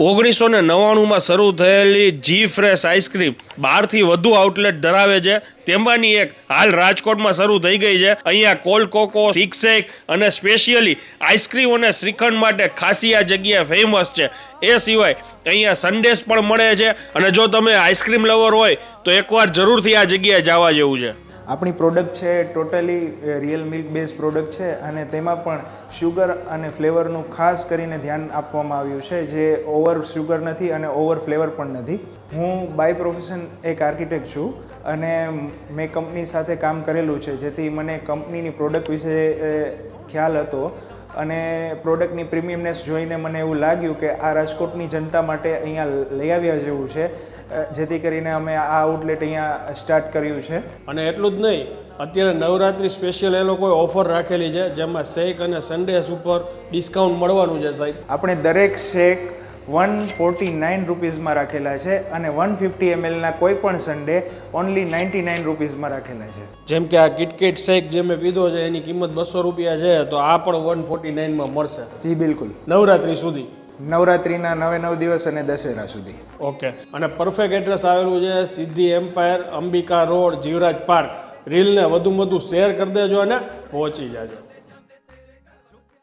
ઓગણીસો ને નવ્વાણુંમાં શરૂ થયેલી જી ફ્રેશ આઈસ્ક્રીમ બારથી વધુ આઉટલેટ ધરાવે છે. તેમાંની એક હાલ રાજકોટમાં શરૂ થઈ ગઈ છે. અહીંયા કોલ્ડ કોકો સિક્સેક અને સ્પેશિયલી આઈસ્ક્રીમ અને શ્રીખંડ માટે ખાસી આ જગ્યા ફેમસ છે. એ સિવાય અહીંયા સંદેશ પણ મળે છે. અને જો તમે આઈસ્ક્રીમ લવર હોય, તો એકવાર જરૂરથી આ જગ્યાએ જવા જેવું છે. આપણી પ્રોડક્ટ છે totally real milk base product છે અને તેમાં પણ શુગર અને ફ્લેવરનું ખાસ કરીને ધ્યાન આપવામાં આવ્યું છે જે ઓવર શુગર નથી અને ઓવર ફ્લેવર પણ નથી. હું બાય પ્રોફેશન એક આર્કિટેક્ટ છું અને મેં કંપની સાથે કામ કરેલું છે જેથી મને કંપનીની પ્રોડક્ટ વિશે ખ્યાલ હતો. અને પ્રોડક્ટની પ્રીમિયમનેસ જોઈને મને એવું લાગ્યું કે આ રાજકોટની જનતા માટે અહીંયા લઈ આવ્યા જેવું છે જેથી કરીને અમે આ આઉટલેટ અહીંયા સ્ટાર્ટ કર્યું છે. અને એટલું જ નહીં અત્યારે નવરાત્રિ સ્પેશિયલ એ લોકોએ ઓફર રાખેલી છે જેમાં શેક અને સન્ડેસ ઉપર ડિસ્કાઉન્ટ મળવાનું છે સાહેબ. આપણે દરેક શેક વન ફોર્ટી નાઇન રૂપીઝમાં રાખેલા છે અને વન ફિફ્ટી એમએલના કોઈ પણ સન્ડે ઓનલી નાઇન્ટી નાઇન રૂપીઝમાં રાખેલા છે. જેમ કે આ કિટકેટ શેક જે મેં પીધો છે એની કિંમત બસો રૂપિયા છે તો આ પણ વન ફોર્ટી નાઇનમાં મળશે. જી બિલકુલ. નવરાત્રી સુધી. નવરાત્રિના નવે નવ દિવસ અને દશેરા સુધી. ઓકે. અને પરફેક્ટ એડ્રેસ આવેલું છે Siddhi empire Ambika road Jivraj park રીલને વધુ વધુ શેર કરી દેજો અને પહોંચી જાજો.